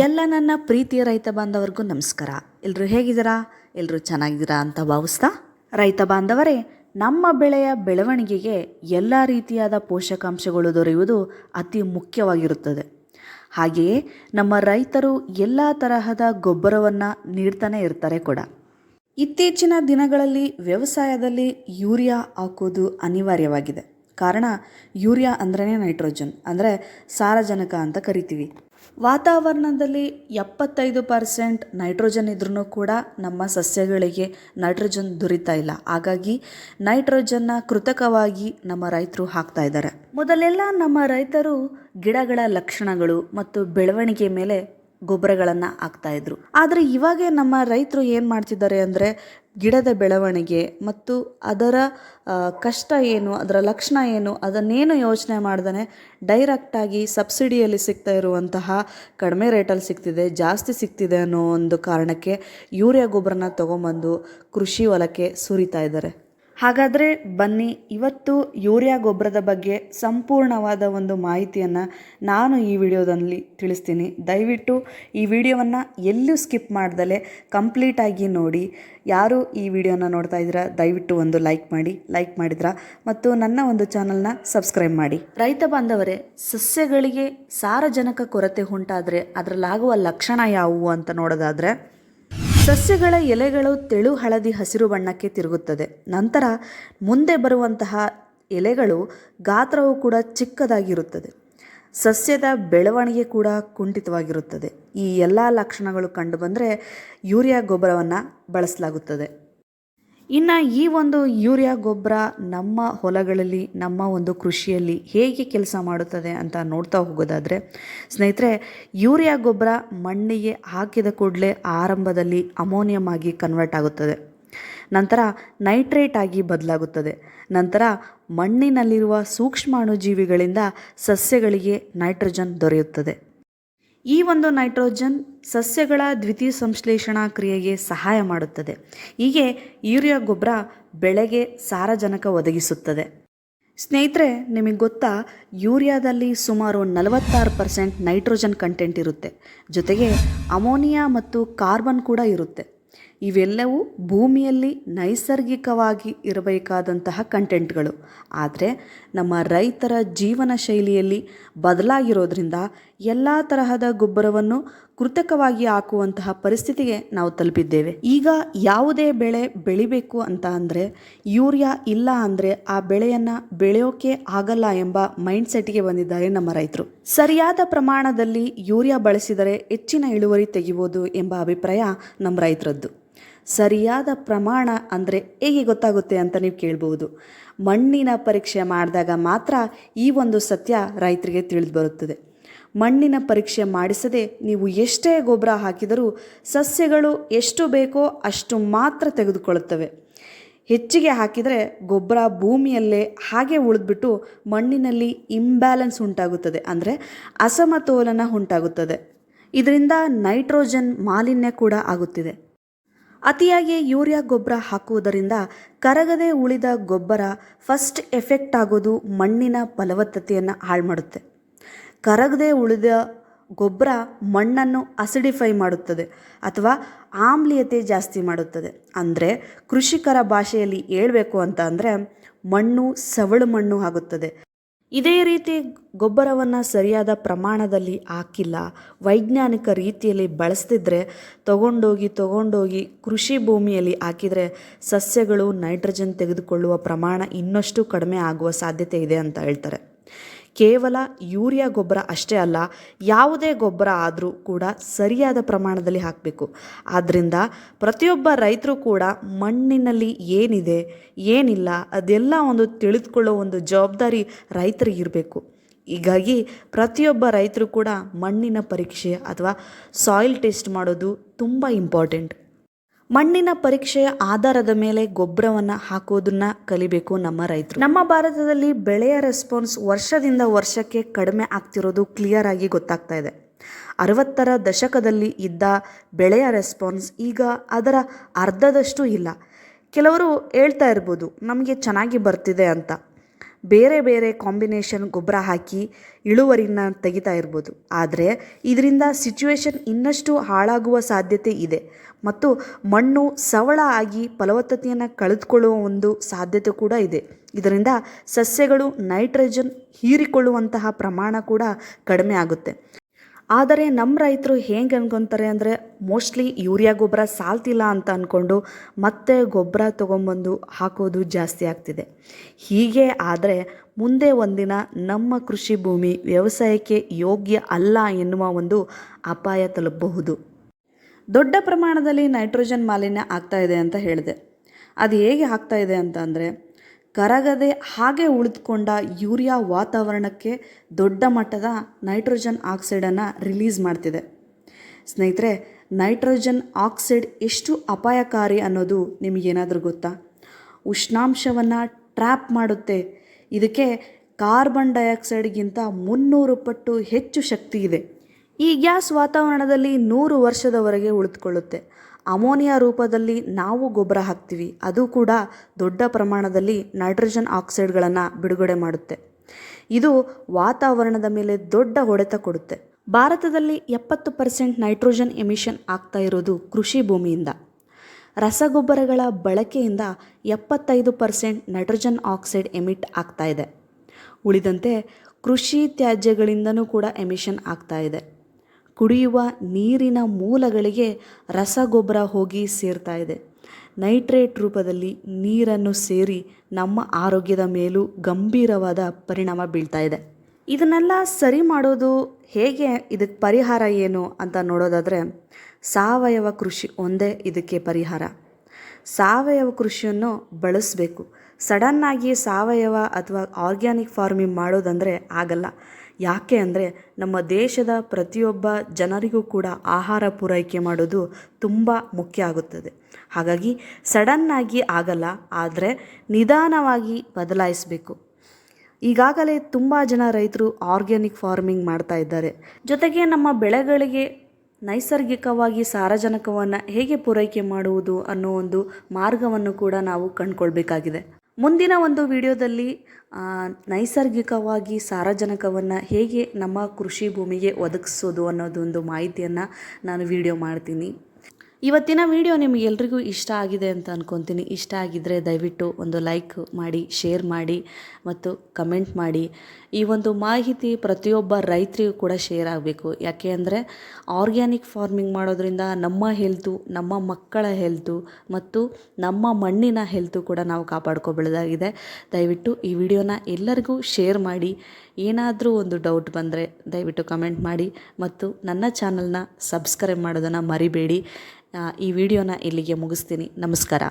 ಎಲ್ಲ ನನ್ನ ಪ್ರೀತಿಯ ರೈತ ಬಾಂಧವರಿಗೂ ನಮಸ್ಕಾರ. ಎಲ್ಲರೂ ಹೇಗಿದ್ದೀರಾ? ಎಲ್ಲರೂ ಚೆನ್ನಾಗಿದ್ದೀರಾ ಅಂತ ಭಾವಿಸ್ತಾ? ರೈತ ಬಾಂಧವರೇ, ನಮ್ಮ ಬೆಳೆಯ ಬೆಳವಣಿಗೆಗೆ ಎಲ್ಲ ರೀತಿಯಾದ ಪೋಷಕಾಂಶಗಳು ದೊರೆಯುವುದು ಅತಿ ಮುಖ್ಯವಾಗಿರುತ್ತದೆ. ಹಾಗೆಯೇ ನಮ್ಮ ರೈತರು ಎಲ್ಲ ತರಹದ ಗೊಬ್ಬರವನ್ನು ನೀಡ್ತಾನೆ ಇರ್ತಾರೆ ಕೂಡ. ಇತ್ತೀಚಿನ ದಿನಗಳಲ್ಲಿ ವ್ಯವಸಾಯದಲ್ಲಿ ಯೂರಿಯಾ ಹಾಕೋದು ಅನಿವಾರ್ಯವಾಗಿದೆ. ಕಾರಣ ಯೂರಿಯಾ ಅಂದ್ರೇ ನೈಟ್ರೋಜನ್, ಅಂದರೆ ಸಾರಜನಕ ಅಂತ ಕರಿತೀವಿ. ವಾತಾವರಣದಲ್ಲಿ ಎಪ್ಪತ್ತೈದು ಪರ್ಸೆಂಟ್ ನೈಟ್ರೋಜನ್ ಇದ್ರೂ ಕೂಡ ನಮ್ಮ ಸಸ್ಯಗಳಿಗೆ ನೈಟ್ರೋಜನ್ ದೊರೀತಾ ಇಲ್ಲ. ಹಾಗಾಗಿ ನೈಟ್ರೋಜನ್ನ ಕೃತಕವಾಗಿ ನಮ್ಮ ರೈತರು ಹಾಕ್ತಾ ಇದ್ದಾರೆ. ಮೊದಲೆಲ್ಲ ನಮ್ಮ ರೈತರು ಗಿಡಗಳ ಲಕ್ಷಣಗಳು ಮತ್ತು ಬೆಳವಣಿಗೆ ಮೇಲೆ ಗೊಬ್ಬರಗಳನ್ನು ಹಾಕ್ತಾ ಇದ್ರು. ಆದರೆ ಇವಾಗ ನಮ್ಮ ರೈತರು ಏನು ಮಾಡ್ತಿದ್ದಾರೆ ಅಂದರೆ ಗಿಡದ ಬೆಳವಣಿಗೆ ಮತ್ತು ಅದರ ಕಷ್ಟ ಏನು, ಅದರ ಲಕ್ಷಣ ಏನು, ಅದನ್ನೇನು ಯೋಚನೆ ಮಾಡ್ದೇ ಡೈರೆಕ್ಟಾಗಿ ಸಬ್ಸಿಡಿಯಲ್ಲಿ ಸಿಗ್ತಾ ಇರುವಂತಹ ಕಡಿಮೆ ರೇಟಲ್ಲಿ ಸಿಗ್ತಿದೆ, ಜಾಸ್ತಿ ಸಿಗ್ತಿದೆ ಅನ್ನೋ ಒಂದು ಕಾರಣಕ್ಕೆ ಯೂರಿಯಾ ಗೊಬ್ಬರನ ತೊಗೊಂಬಂದು ಕೃಷಿ ಹೊಲಕ್ಕೆ ಸುರಿತಾ ಇದ್ದಾರೆ. ಹಾಗಾದರೆ ಬನ್ನಿ, ಇವತ್ತು ಯೂರಿಯಾ ಗೊಬ್ಬರದ ಬಗ್ಗೆ ಸಂಪೂರ್ಣವಾದ ಒಂದು ಮಾಹಿತಿಯನ್ನು ನಾನು ಈ ವಿಡಿಯೋದಲ್ಲಿ ತಿಳಿಸ್ತೀನಿ. ದಯವಿಟ್ಟು ಈ ವಿಡಿಯೋವನ್ನು ಎಲ್ಲೂ ಸ್ಕಿಪ್ ಮಾಡ್ದಲೆ ಕಂಪ್ಲೀಟಾಗಿ ನೋಡಿ. ಯಾರು ಈ ವಿಡಿಯೋನ ನೋಡ್ತಾ ಇದ್ದೀರಾ, ದಯವಿಟ್ಟು ಒಂದು ಲೈಕ್ ಮಾಡಿ. ಲೈಕ್ ಮಾಡಿದ್ರ ಮತ್ತು ನನ್ನ ಒಂದು ಚಾನಲ್ನ ಸಬ್ಸ್ಕ್ರೈಬ್ ಮಾಡಿ. ರೈತ ಬಾಂಧವರೇ, ಸಸ್ಯಗಳಿಗೆ ಸಾರಜನಕ ಕೊರತೆ ಉಂಟಾದರೆ ಅದರಲ್ಲಾಗುವ ಲಕ್ಷಣ ಯಾವುವು ಅಂತ ನೋಡೋದಾದರೆ ಸಸ್ಯಗಳ ಎಲೆಗಳು ತೆಳು ಹಳದಿ ಹಸಿರು ಬಣ್ಣಕ್ಕೆ ತಿರುಗುತ್ತದೆ. ನಂತರ ಮುಂದೆ ಬರುವಂತಹ ಎಲೆಗಳು ಗಾತ್ರವು ಕೂಡ ಚಿಕ್ಕದಾಗಿರುತ್ತದೆ. ಸಸ್ಯದ ಬೆಳವಣಿಗೆ ಕೂಡ ಕುಂಠಿತವಾಗಿರುತ್ತದೆ. ಈ ಎಲ್ಲ ಲಕ್ಷಣಗಳು ಕಂಡುಬಂದರೆ ಯೂರಿಯಾ ಗೊಬ್ಬರವನ್ನು ಬಳಸಲಾಗುತ್ತದೆ. ಇನ್ನು ಈ ಒಂದು ಯೂರಿಯಾ ಗೊಬ್ಬರ ನಮ್ಮ ಹೊಲಗಳಲ್ಲಿ, ನಮ್ಮ ಒಂದು ಕೃಷಿಯಲ್ಲಿ ಹೇಗೆ ಕೆಲಸ ಮಾಡುತ್ತದೆ ಅಂತ ನೋಡ್ತಾ ಹೋಗೋದಾದರೆ, ಸ್ನೇಹಿತರೆ, ಯೂರಿಯಾ ಗೊಬ್ಬರ ಮಣ್ಣಿಗೆ ಹಾಕಿದ ಕೂಡಲೇ ಆರಂಭದಲ್ಲಿ ಅಮೋನಿಯಂ ಆಗಿ ಕನ್ವರ್ಟ್ ಆಗುತ್ತದೆ. ನಂತರ ನೈಟ್ರೇಟ್ ಆಗಿ ಬದಲಾಗುತ್ತದೆ. ನಂತರ ಮಣ್ಣಿನಲ್ಲಿರುವ ಸೂಕ್ಷ್ಮಾಣುಜೀವಿಗಳಿಂದ ಸಸ್ಯಗಳಿಗೆ ನೈಟ್ರೋಜನ್ ದೊರೆಯುತ್ತದೆ. ಈ ಒಂದು ನೈಟ್ರೋಜನ್ ಸಸ್ಯಗಳ ದ್ವಿತೀಯ ಸಂಶ್ಲೇಷಣಾ ಕ್ರಿಯೆಗೆ ಸಹಾಯ ಮಾಡುತ್ತದೆ. ಹೀಗೆ ಯೂರಿಯಾ ಗೊಬ್ಬರ ಬೆಳೆಗೆ ಸಾರಜನಕ ಒದಗಿಸುತ್ತದೆ. ಸ್ನೇಹಿತರೆ, ನಿಮಗೆ ಗೊತ್ತಾ, ಯೂರಿಯಾದಲ್ಲಿ ಸುಮಾರು ನಲವತ್ತಾರು ಪರ್ಸೆಂಟ್ ನೈಟ್ರೋಜನ್ ಕಂಟೆಂಟ್ ಇರುತ್ತೆ. ಜೊತೆಗೆ ಅಮೋನಿಯಾ ಮತ್ತು ಕಾರ್ಬನ್ ಕೂಡ ಇರುತ್ತೆ. ಇವೆಲ್ಲವೂ ಭೂಮಿಯಲ್ಲಿ ನೈಸರ್ಗಿಕವಾಗಿ ಇರಬೇಕಾದಂತಹ ಕಂಟೆಂಟ್ಗಳು. ಆದರೆ ನಮ್ಮ ರೈತರ ಜೀವನ ಶೈಲಿಯಲ್ಲಿ ಬದಲಾಗಿರೋದ್ರಿಂದ ಎಲ್ಲ ತರಹದ ಗೊಬ್ಬರವನ್ನು ಕೃತಕವಾಗಿ ಹಾಕುವಂತಹ ಪರಿಸ್ಥಿತಿಗೆ ನಾವು ತಲುಪಿದ್ದೇವೆ. ಈಗ ಯಾವುದೇ ಬೆಳೆ ಬೆಳಿಬೇಕು ಅಂತ ಅಂದರೆ ಯೂರಿಯಾ ಇಲ್ಲ ಅಂದರೆ ಆ ಬೆಳೆಯನ್ನು ಬೆಳೆಯೋಕೆ ಆಗಲ್ಲ ಎಂಬ ಮೈಂಡ್ಸೆಟ್ಗೆ ಬಂದಿದ್ದಾರೆ ನಮ್ಮ ರೈತರು. ಸರಿಯಾದ ಪ್ರಮಾಣದಲ್ಲಿ ಯೂರಿಯಾ ಬಳಸಿದರೆ ಹೆಚ್ಚಿನ ಇಳುವರಿ ತೆಗಿಬೋದು ಎಂಬ ಅಭಿಪ್ರಾಯ ನಮ್ಮ ರೈತರದ್ದು. ಸರಿಯಾದ ಪ್ರಮಾಣ ಅಂದರೆ ಹೇಗೆ ಗೊತ್ತಾಗುತ್ತೆ ಅಂತ ನೀವು ಕೇಳ್ಬೋದು. ಮಣ್ಣಿನ ಪರೀಕ್ಷೆ ಮಾಡಿದಾಗ ಮಾತ್ರ ಈ ಒಂದು ಸತ್ಯ ರೈತರಿಗೆ ತಿಳಿದು ಬರುತ್ತದೆ. ಮಣ್ಣಿನ ಪರೀಕ್ಷೆ ಮಾಡಿಸದೆ ನೀವು ಎಷ್ಟೇ ಗೊಬ್ಬರ ಹಾಕಿದರೂ ಸಸ್ಯಗಳು ಎಷ್ಟು ಬೇಕೋ ಅಷ್ಟು ಮಾತ್ರ ತೆಗೆದುಕೊಳ್ಳುತ್ತವೆ. ಹೆಚ್ಚಿಗೆ ಹಾಕಿದರೆ ಗೊಬ್ಬರ ಭೂಮಿಯಲ್ಲೇ ಹಾಗೆ ಉಳಿದ್ಬಿಟ್ಟು ಮಣ್ಣಿನಲ್ಲಿ ಇಂಬ್ಯಾಲೆನ್ಸ್ ಉಂಟಾಗುತ್ತದೆ. ಅಂದರೆ ಅಸಮತೋಲನ ಉಂಟಾಗುತ್ತದೆ. ಇದರಿಂದ ನೈಟ್ರೋಜನ್ ಮಾಲಿನ್ಯ ಕೂಡ ಆಗುತ್ತಿದೆ. ಅತಿಯಾಗಿ ಯೂರಿಯಾ ಗೊಬ್ಬರ ಹಾಕುವುದರಿಂದ ಕರಗದೆ ಉಳಿದ ಗೊಬ್ಬರ ಫಸ್ಟ್ ಎಫೆಕ್ಟ್ ಆಗೋದು ಮಣ್ಣಿನ ಫಲವತ್ತತೆಯನ್ನು ಹಾಳು ಮಾಡುತ್ತೆ. ಕರಗದೆ ಉಳಿದ ಗೊಬ್ಬರ ಮಣ್ಣನ್ನು ಅಸಿಡಿಫೈ ಮಾಡುತ್ತದೆ ಅಥವಾ ಆಮ್ಲೀಯತೆ ಜಾಸ್ತಿ ಮಾಡುತ್ತದೆ. ಅಂದರೆ ಕೃಷಿಕರ ಭಾಷೆಯಲ್ಲಿ ಹೇಳಬೇಕು ಅಂತ ಅಂದರೆ ಮಣ್ಣು ಸವಳು ಮಣ್ಣು ಆಗುತ್ತದೆ. ಇದೇ ರೀತಿ ಗೊಬ್ಬರವನ್ನು ಸರಿಯಾದ ಪ್ರಮಾಣದಲ್ಲಿ ಹಾಕಿಲ್ಲ. ವೈಜ್ಞಾನಿಕ ರೀತಿಯಲ್ಲಿ ಬಳಸ್ತಿದ್ರೆ ತಗೊಂಡೋಗಿ ತಗೊಂಡೋಗಿ ಕೃಷಿ ಭೂಮಿಯಲ್ಲಿ ಹಾಕಿದರೆ ಸಸ್ಯಗಳು ನೈಟ್ರೋಜನ್ ತೆಗೆದುಕೊಳ್ಳುವ ಪ್ರಮಾಣ ಇನ್ನಷ್ಟು ಕಡಿಮೆ ಆಗುವ ಸಾಧ್ಯತೆ ಇದೆ ಅಂತ ಹೇಳ್ತಾರೆ. ಕೇವಲ ಯೂರಿಯಾ ಗೊಬ್ಬರ ಅಷ್ಟೇ ಅಲ್ಲ, ಯಾವುದೇ ಗೊಬ್ಬರ ಆದರೂ ಕೂಡ ಸರಿಯಾದ ಪ್ರಮಾಣದಲ್ಲಿ ಹಾಕಬೇಕು. ಆದ್ದರಿಂದ ಪ್ರತಿಯೊಬ್ಬ ರೈತರು ಕೂಡ ಮಣ್ಣಿನಲ್ಲಿ ಏನಿದೆ, ಏನಿಲ್ಲ, ಅದೆಲ್ಲ ಒಂದು ತಿಳಿದುಕೊಳ್ಳೋ ಒಂದು ಜವಾಬ್ದಾರಿ ರೈತರಿಗಿರಬೇಕು ಹೀಗಾಗಿ ಪ್ರತಿಯೊಬ್ಬ ರೈತರು ಕೂಡ ಮಣ್ಣಿನ ಪರೀಕ್ಷೆ ಅಥವಾ ಸಾಯಿಲ್ ಟೆಸ್ಟ್ ಮಾಡೋದು ತುಂಬ ಇಂಪಾರ್ಟೆಂಟ್ ಮಣ್ಣಿನ ಪರೀಕ್ಷೆಯ ಆಧಾರದ ಮೇಲೆ ಗೊಬ್ಬರವನ್ನು ಹಾಕೋದನ್ನ ಕಲಿಬೇಕು ನಮ್ಮ ರೈತರು. ನಮ್ಮ ಭಾರತದಲ್ಲಿ ಬೆಳೆಯ ರೆಸ್ಪಾನ್ಸ್ ವರ್ಷದಿಂದ ವರ್ಷಕ್ಕೆ ಕಡಿಮೆ ಆಗ್ತಿರೋದು ಕ್ಲಿಯರ್ ಆಗಿ ಗೊತ್ತಾಗ್ತಾ ಇದೆ. ಅರವತ್ತರ ದಶಕದಲ್ಲಿ ಇದ್ದ ಬೆಳೆಯ ರೆಸ್ಪಾನ್ಸ್ ಈಗ ಅದರ ಅರ್ಧದಷ್ಟು ಇಲ್ಲ. ಕೆಲವರು ಹೇಳ್ತಾ ಇರ್ಬೋದು, ನಮಗೆ ಚೆನ್ನಾಗಿ ಬರ್ತಿದೆ ಅಂತ. ಬೇರೆ ಬೇರೆ ಕಾಂಬಿನೇಷನ್ ಗೊಬ್ಬರ ಹಾಕಿ ಇಳುವರಿನ ತೆಗಿತಾ ಇರ್ಬೋದು. ಆದರೆ, ಇದರಿಂದ ಸಿಚುವೇಶನ್ ಇನ್ನಷ್ಟು ಹಾಳಾಗುವ ಸಾಧ್ಯತೆ ಇದೆ. ಮತ್ತು ಮಣ್ಣು ಸವಳ ಆಗಿ ಫಲವತ್ತತೆಯನ್ನು ಕಳೆದುಕೊಳ್ಳುವ ಒಂದು ಸಾಧ್ಯತೆ ಕೂಡ ಇದೆ. ಇದರಿಂದ ಸಸ್ಯಗಳು ನೈಟ್ರೋಜನ್ ಹೀರಿಕೊಳ್ಳುವಂತಹ ಪ್ರಮಾಣ ಕೂಡ ಕಡಿಮೆ ಆಗುತ್ತೆ. ಆದರೆ ನಮ್ಮ ರೈತರು ಹೇಗೆ ಅನ್ಕೊತಾರೆ ಅಂದರೆ ಮೋಸ್ಟ್ಲಿ ಯೂರಿಯಾ ಗೊಬ್ಬರ ಸಾಲ್ತಿಲ್ಲ ಅಂತ ಅಂದ್ಕೊಂಡು ಮತ್ತೆ ಗೊಬ್ಬರ ತೊಗೊಂಬಂದು ಹಾಕೋದು ಜಾಸ್ತಿ ಆಗ್ತಿದೆ. ಹೀಗೆ ಆದರೆ ಮುಂದೆ ಒಂದಿನ ನಮ್ಮ ಕೃಷಿ ಭೂಮಿ ವ್ಯವಸಾಯಕ್ಕೆ ಯೋಗ್ಯ ಅಲ್ಲ ಎನ್ನುವ ಒಂದು ಅಪಾಯ ತಲುಪಬಹುದು. ದೊಡ್ಡ ಪ್ರಮಾಣದಲ್ಲಿ ನೈಟ್ರೋಜನ್ ಮಾಲಿನ್ಯ ಆಗ್ತಾ ಇದೆ ಅಂತ ಹೇಳಿದೆ. ಅದು ಹೇಗೆ ಆಗ್ತಾ ಇದೆ ಅಂತ ಅಂದರೆ, ಕರಗದೆ ಹಾಗೆ ಉಳಿದುಕೊಂಡ ಯೂರಿಯಾ ವಾತಾವರಣಕ್ಕೆ ದೊಡ್ಡ ಮಟ್ಟದ ನೈಟ್ರೋಜನ್ ಆಕ್ಸೈಡನ್ನು ರಿಲೀಸ್ ಮಾಡ್ತಿದೆ. ಸ್ನೇಹಿತರೆ, ನೈಟ್ರೋಜನ್ ಆಕ್ಸೈಡ್ ಎಷ್ಟು ಅಪಾಯಕಾರಿ ಅನ್ನೋದು ನಿಮಗೇನಾದರೂ ಗೊತ್ತಾ? ಉಷ್ಣಾಂಶವನ್ನು ಟ್ರ್ಯಾಪ್ ಮಾಡುತ್ತೆ. ಇದಕ್ಕೆ ಕಾರ್ಬನ್ ಡೈಆಕ್ಸೈಡ್ಗಿಂತ ಮುನ್ನೂರು ಪಟ್ಟು ಹೆಚ್ಚು ಶಕ್ತಿ ಇದೆ. ಈ ಗ್ಯಾಸ್ ವಾತಾವರಣದಲ್ಲಿ ನೂರು ವರ್ಷದವರೆಗೆ ಉಳಿದುಕೊಳ್ಳುತ್ತೆ. ಅಮೋನಿಯಾ ರೂಪದಲ್ಲಿ ನಾವು ಗೊಬ್ಬರ ಹಾಕ್ತೀವಿ. ಅದು ಕೂಡ ದೊಡ್ಡ ಪ್ರಮಾಣದಲ್ಲಿ ನೈಟ್ರೋಜನ್ ಆಕ್ಸೈಡ್ಗಳನ್ನು ಬಿಡುಗಡೆ ಮಾಡುತ್ತೆ. ಇದು ವಾತಾವರಣದ ಮೇಲೆ ದೊಡ್ಡ ಹೊಡೆತ ಕೊಡುತ್ತೆ. ಭಾರತದಲ್ಲಿ ಎಪ್ಪತ್ತು ಪರ್ಸೆಂಟ್ ನೈಟ್ರೋಜನ್ ಎಮಿಷನ್ ಆಗ್ತಾ ಇರೋದು ಕೃಷಿ ಭೂಮಿಯಿಂದ. ರಸಗೊಬ್ಬರಗಳ ಬಳಕೆಯಿಂದ ಎಪ್ಪತ್ತೈದು ಪರ್ಸೆಂಟ್ ನೈಟ್ರೋಜನ್ ಆಕ್ಸೈಡ್ ಎಮಿಟ್ ಆಗ್ತಾ ಇದೆ. ಉಳಿದಂತೆ ಕೃಷಿ ತ್ಯಾಜ್ಯಗಳಿಂದನೂ ಕೂಡ ಎಮಿಷನ್ ಆಗ್ತಾ ಇದೆ. ಕುಡಿಯುವ ನೀರಿನ ಮೂಲಗಳಿಗೆ ರಸಗೊಬ್ಬರ ಹೋಗಿ ಸೇರ್ತಾ ಇದೆ. ನೈಟ್ರೇಟ್ ರೂಪದಲ್ಲಿ ನೀರನ್ನು ಸೇರಿ ನಮ್ಮ ಆರೋಗ್ಯದ ಮೇಲೂ ಗಂಭೀರವಾದ ಪರಿಣಾಮ ಬೀಳ್ತಾ ಇದೆ. ಇದನ್ನೆಲ್ಲ ಸರಿ ಮಾಡೋದು ಹೇಗೆ? ಇದಕ್ಕೆ ಪರಿಹಾರ ಏನು ಅಂತ ನೋಡೋದಾದರೆ, ಸಾವಯವ ಕೃಷಿ ಒಂದೇ ಇದಕ್ಕೆ ಪರಿಹಾರ. ಸಾವಯವ ಕೃಷಿಯನ್ನು ಬಳಸಬೇಕು. ಸಡನ್ನಾಗಿ ಸಾವಯವ ಅಥವಾ ಆರ್ಗ್ಯಾನಿಕ್ ಫಾರ್ಮಿಂಗ್ ಮಾಡೋದಂದರೆ ಆಗಲ್ಲ. ಯಾಕೆ ಅಂದರೆ ನಮ್ಮ ದೇಶದ ಪ್ರತಿಯೊಬ್ಬ ಜನರಿಗೂ ಕೂಡ ಆಹಾರ ಪೂರೈಕೆ ಮಾಡೋದು ತುಂಬ ಮುಖ್ಯ ಆಗುತ್ತದೆ. ಹಾಗಾಗಿ ಸಡನ್ನಾಗಿ ಆಗಲ್ಲ, ಆದರೆ ನಿಧಾನವಾಗಿ ಬದಲಾಯಿಸಬೇಕು. ಈಗಾಗಲೇ ತುಂಬ ಜನ ರೈತರು ಆರ್ಗ್ಯಾನಿಕ್ ಫಾರ್ಮಿಂಗ್ ಮಾಡ್ತಾ ಇದ್ದಾರೆ. ಜೊತೆಗೆ ನಮ್ಮ ಬೆಳೆಗಳಿಗೆ ನೈಸರ್ಗಿಕವಾಗಿ ಸಾರಜನಕವನ್ನು ಹೇಗೆ ಪೂರೈಕೆ ಮಾಡುವುದು ಅನ್ನೋ ಒಂದು ಮಾರ್ಗವನ್ನು ಕೂಡ ನಾವು ಕಂಡುಕೊಳ್ಬೇಕಾಗಿದೆ. ಮುಂದಿನ ಒಂದು ವಿಡಿಯೋದಲ್ಲಿ ನೈಸರ್ಗಿಕವಾಗಿ ಸಾರಜನಕವನ್ನು ಹೇಗೆ ನಮ್ಮ ಕೃಷಿ ಭೂಮಿಗೆ ಒದಗಿಸೋದು ಅನ್ನೋದೊಂದು ಮಾಹಿತಿಯನ್ನು ನಾನು ವಿಡಿಯೋ ಮಾಡ್ತೀನಿ. ಇವತ್ತಿನ ವಿಡಿಯೋ ನಿಮಗೆಲ್ರಿಗೂ ಇಷ್ಟ ಆಗಿದೆ ಅಂತ ಅಂದ್ಕೊತೀನಿ ಇಷ್ಟ ಆಗಿದ್ದರೆ ದಯವಿಟ್ಟು ಒಂದು ಲೈಕ್ ಮಾಡಿ ಶೇರ್ ಮಾಡಿ ಮತ್ತು ಕಮೆಂಟ್ ಮಾಡಿ. ಈ ಒಂದು ಮಾಹಿತಿ ಪ್ರತಿಯೊಬ್ಬ ರೈತರಿಗೂ ಕೂಡ ಶೇರ್ ಆಗಬೇಕು. ಯಾಕೆ ಅಂದರೆ ಆರ್ಗ್ಯಾನಿಕ್ ಫಾರ್ಮಿಂಗ್ ಮಾಡೋದ್ರಿಂದ ನಮ್ಮ ಹೆಲ್ತು ನಮ್ಮ ಮಕ್ಕಳ ಹೆಲ್ತು ಮತ್ತು ನಮ್ಮ ಮಣ್ಣಿನ ಹೆಲ್ತು ಕೂಡ ನಾವು ಕಾಪಾಡ್ಕೊಬಳ್ಳದಾಗಿದೆ ದಯವಿಟ್ಟು ಈ ವಿಡಿಯೋನ ಎಲ್ಲರಿಗೂ ಶೇರ್ ಮಾಡಿ. ಏನಾದರೂ ಒಂದು ಡೌಟ್ ಬಂದರೆ ದಯವಿಟ್ಟು ಕಮೆಂಟ್ ಮಾಡಿ ಮತ್ತು ನನ್ನ ಚಾನಲ್ನ ಸಬ್ಸ್ಕ್ರೈಬ್ ಮಾಡೋದನ್ನು ಮರಿಬೇಡಿ. ಈ ವಿಡಿಯೋನ ಇಲ್ಲಿಗೆ ಮುಗಿಸ್ತೀನಿ. ನಮಸ್ಕಾರ.